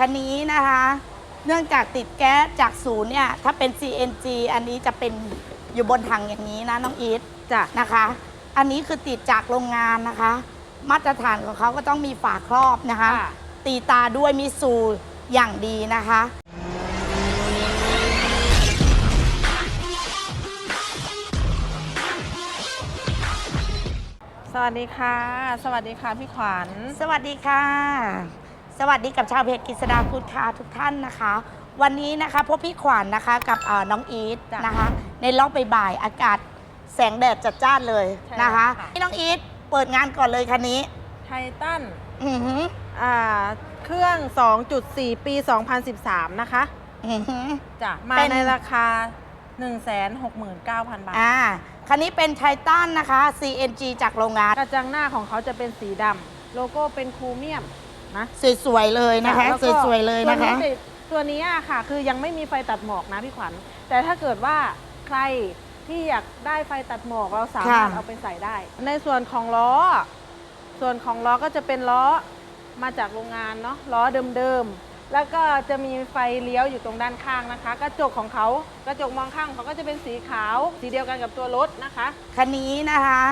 คันนี้นะคะ เนื่องจากติดแก๊สจากศูนย์เนี่ย ถ้าเป็น CNG อันนี้จะเป็นอยู่บนถังอย่างนี้นะน้องอีทจ้ะนะคะ อันนี้คือติดจากโรงงานนะคะ มาตรฐานของเขาก็ต้องมีฝาครอบนะคะค่ะตีตาด้วยมิสูอย่างดีนะคะสวัสดีค่ะ สวัสดีค่ะพี่ขวัญ สวัสดีค่ะ สวัสดีกับชาวเพจกิษดาพุทธาทุกท่านนะคะ วันนี้นะคะพบพี่ขวัญนะคะกับเอ่อน้องอีทจ้ะนะคะ ในรอบบ่ายๆอากาศแสงแดดจัดจ้านเลยใช่นะคะค่ะ นี่น้องอีทเปิดงานก่อนเลยคันนี้ไททันอือหืออ่าเครื่อง 2.4 ปี 2013 นะคะอือหือจ้ะมาเป็น ในราคา 169,000 บาท อ่าคันนี้เป็นไททันนะคะ CNG จากโรงงาน กระจังหน้าของเขาจะเป็นสีดำ โลโก้เป็นคูเมียม นะสวยๆเลยนะคะแล้วก็สวยๆเลยนะคะ ตัวติดตัวนี้อะค่ะ คือยังไม่มีไฟตัดหมอกนะพี่ขวัญ แต่ถ้าเกิดว่าใครที่อยากได้ไฟตัดหมอกเราสามารถค่ะ เอาไปใส่ได้ ในส่วนของล้อ ส่วนของล้อก็จะเป็นล้อมาจากโรงงานเนาะล้อเดิมๆ แล้วก็จะมีไฟเลี้ยวอยู่ตรงด้านข้างนะคะ กระจกของเขากระจกมองข้างของเขาก็จะเป็นสีขาว สีเดียวกันกับตัวรถนะคะ คันนี้นะคะ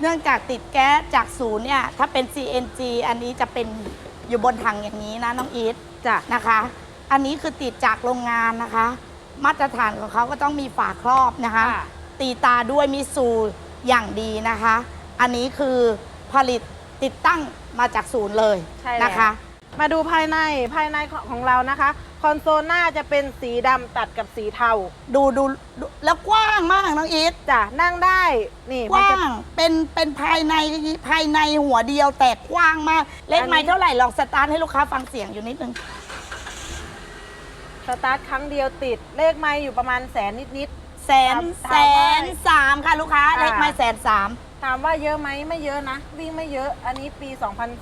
เนื่องจากติดแก๊สจากศูนย์เนี่ย ถ้าเป็น CNG อันนี้จะเป็น อยู่บนถังอย่างนี้นะน้องอีทจ้ะนะคะ อันนี้คือติดจากโรงงานนะคะ มาตรฐานของเขาก็ต้องมีฝาครอบนะคะ ค่ะ ตีตาด้วยมิสูอย่างดีนะคะ อันนี้คือผลิตติดตั้งมาจากศูนย์เลยใช่แล้ว นะคะ มาดูภายในภายในของเรานะคะ คอนโซลหน้าจะเป็นสีดำตัดกับสีเทา ดูดูดู แล้วกว้างมากน้องอีทจ้ะนั่งได้นี่กมันว้าจะ งเป็นเป็นภายในภายในหัวเดียวแต่กว้างมาก เลขอันนี้ ไม้เท่าไหร่ลองสตาร์ทให้ลูกค้าฟังเสียงอยู่นิดนึง สตาร์ทครั้งเดียวติดเลขไม้อยู่ประมาณแสนนิด แสนถามแสนสามค่ะลูกค้า อ่า เลขไม้แสนสามๆถามว่าเยอะไหมไม่เยอะนะ วิ่งไม่เยอะอันนี้ปี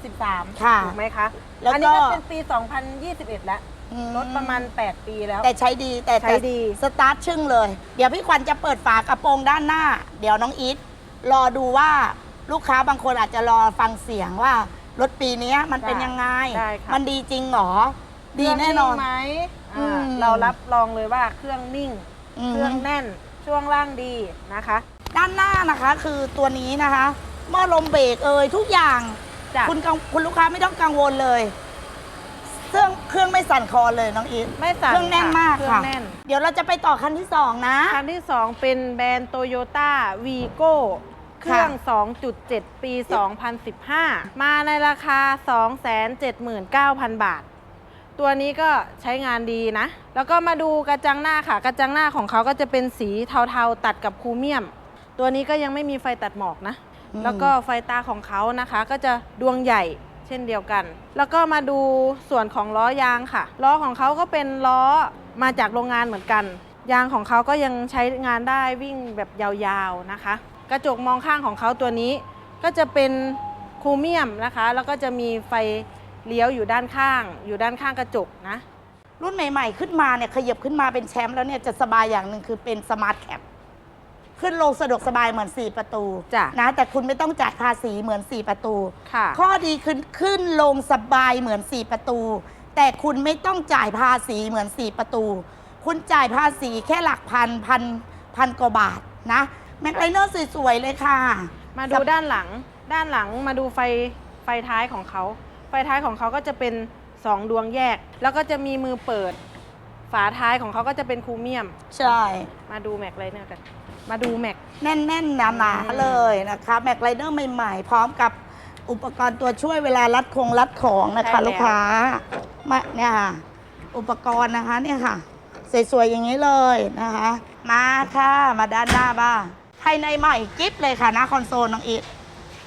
2013ค่ะถูกไหมคะแล้วก็ อันี้ก็เป็นปี 2021 แล้วอืรถประมาณ 8 ปีแล้ว แต่ใช้ดีแต่ใช้ดีแต่สตาร์ทชึ่งเลย เดี๋ยวพี่ควันจะเปิดฝากระโปรงด้านหน้า เดี๋ยวน้องอีทรอดูว่าลูกค้าบางคนอาจจะรอฟังเสียงว่ารถปีนี้มันเป็นยังไง ได้ค่ะ มันดีจริงเหรอ ดีแน่นอน เครื่งงไหมอือ่ามเรารับรองเลยว่าเครื่องนิ่ง อืม เครื่องแน่นช่วงล่างดีนะคะ ด้านหน้านะคะคือตัวนี้นะคะหม้อลมเบรกเอ่ยทุกอย่าง จ้ะ คุณกังคุณลูกค้าไม่ต้องกังวลเลยเครื่องเครื่องไม่สั่นคอเลยน้องอีทไม่สั่นเครื่องแน่นมากเครื่อค่ะ งแน่น เดี๋ยวเราจะไปต่อคันที่สองนะ คันที่ 2 เป็นแบรนด์โตโยต้าวีโก้เครื่อง 2.7 ปี 2015 มาในราคา 279,000 บาท ตัวนี้ก็ใช้งานดีนะ แล้วก็มาดูกระจังหน้าค่ะ กระจังหน้าของเขาก็จะเป็นสีเทาๆตัดกับคูเมียม ตัวนี้ก็ยังไม่มีไฟตัดหมอกนะอืมแล้วก็ไฟตาของเขานะคะ ก็จะดวงใหญ่เช่นเดียวกัน แล้วก็มาดูส่วนของล้อยางค่ะ ล้อของเขาก็เป็นล้อมาจากโรงงานเหมือนกัน ยางของเขาก็ยังใช้งานได้วิ่งแบบยาวๆนะคะ กระจกมองข้างของเขาตัวนี้ ก็จะเป็นคูเมียมนะคะ แล้วก็จะมีไฟ เลี้ยวอยู่ด้านข้าง อยู่ด้านข้างกระจกนะ รุ่นใหม่ ๆ ขึ้นมาเนี่ยขยับขึ้นมาเป็นแชมป์แล้วเนี่ยจะสบายอย่างหนึ่งคือเป็นสมาร์ทแคปขึ้นลงสะดวกสบายเหมือน 4 ประตูจ้ะนะแต่คุณไม่ต้องจ่ายภาษีเหมือน 4 ประตู ค่ะ ข้อดีคือขึ้นลงสบายเหมือน 4 ประตู แต่คุณไม่ต้องจ่ายภาษีเหมือน 4 ประตู คุณจ่ายภาษีแค่หลักพันพันพันกว่าบาทนะแม็กไลเนอร์สวยๆเลยค่ะ มาดูด้านหลัง ด้านหลังมาดูไฟไฟท้ายของเขา ไฟท้ายของเขาก็จะเป็น 2 ดวงแยก แล้วก็จะมีมือเปิด ฝาท้ายของเขาก็จะเป็นคูเมียม ใช่ มาดูแม็กเลยเนี่ยกัน มาดูแม็ก แน่นๆหนาอืมๆเลยนะคะแม็กไลเนอร์ใหม่ๆ พร้อมกับอุปกรณ์ตัวช่วยเวลารัดคงรัดของนะคะลูกค้ามาเนี่ยค่ะ อุปกรณ์นะคะเนี่ยค่ะ สวยๆอย่างนี้เลยนะคะ มาค่ะ มาด้านหน้าบ้างภายในใหม่กิฟเลยค่ะนะคอนโซลน้องอีท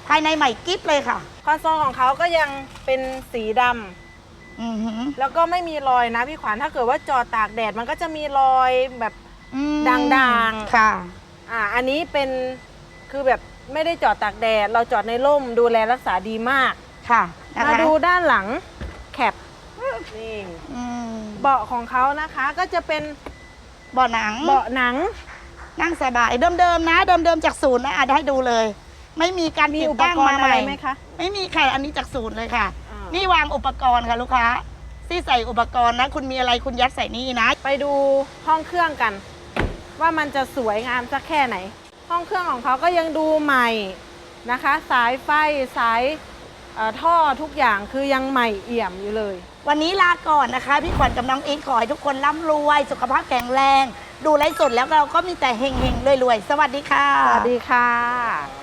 ภายในใหม่กิฟเลยค่ะ คอนโซลของเขาก็ยังเป็นสีดำอือหือแล้วก็ไม่มีรอยนะพี่ขวัญถ้าเกิดว่าจอดตากแดดมันก็จะมีรอยแบบ อืมด่างๆ ค่ะ อ่าอันนี้เป็นคือแบบไม่ได้จอดตากแดด เราจอดในร่มดูแลรักษาดีมากค่ะนะคะมาดูด้านหลังแคปนี่อืมเบาะของเขานะคะก็จะเป็นเบาะหนังเบาะหนังนั่งสบายเดิมๆนะ เดิมๆจากศูนย์นะอาจจะให้ดูเลย ไม่มีการมีติดอุปตั้งกรมาณ์ใหอะไรม่ไหมคะ ไม่มีค่ะอันนี้จากศูนย์เลยค่ะ อ่านี่วางอุปกรณ์ค่ะลูกค้าที่ใส่อุปกรณ์นะ คุณมีอะไรคุณยัดใส่นี่นะ ไปดูห้องเครื่องกัน ว่ามันจะสวยงามสักแค่ไหน ห้องเครื่องของเขาก็ยังดูใหม่นะคะ สายไฟสายเอ่อท่อทุกอย่างคือยังใหม่เอี่ยมอยู่เลย วันนี้ลาก่อนนะคะ พี่ขวัญกับน้องอิงขอให้ทุกคนร่ำรวย สุขภาพแข็งแรง ดูไลฟ์สดแล้วเราก็มีแต่เฮงๆรวยๆ สวัสดีค่ะ สวัสดีค่ะ